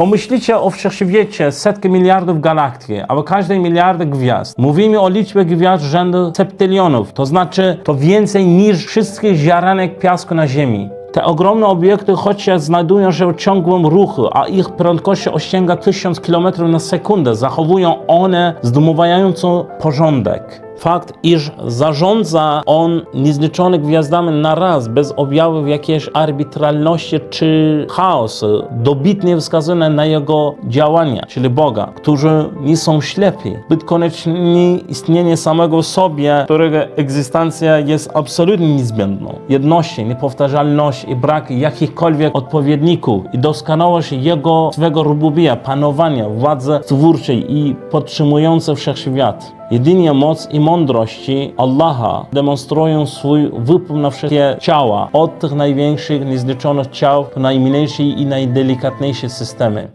Pomyślicie o wszechświecie, setki miliardów galaktyk, albo każdej miliardy gwiazd. Mówimy o liczbie gwiazd rzędu septylionów, to znaczy to więcej niż wszystkich ziaranek piasku na Ziemi. Te ogromne obiekty, chociaż znajdują się w ciągłym ruchu, a ich prędkość osiąga 1000 km na sekundę, zachowują one zdumiewający porządek. Fakt, iż zarządza on niezliczonymi gwiazdami na raz, bez objawów jakiejś arbitralności czy chaosu, dobitnie wskazuje na jego działania, czyli Boga, którzy nie są ślepi. Byt koniecznie istnienie samego sobie, którego egzystencja jest absolutnie niezbędną. Jedności, niepowtarzalność i brak jakichkolwiek odpowiedników i doskonałość jego swego rububia, panowania, władzy twórczej i podtrzymujące wszechświat. Jedynie moc i mądrości Allaha demonstrują swój wpływ na wszystkie ciała, od tych największych, niezliczonych ciał do najmniejszych i najdelikatniejszych systemy.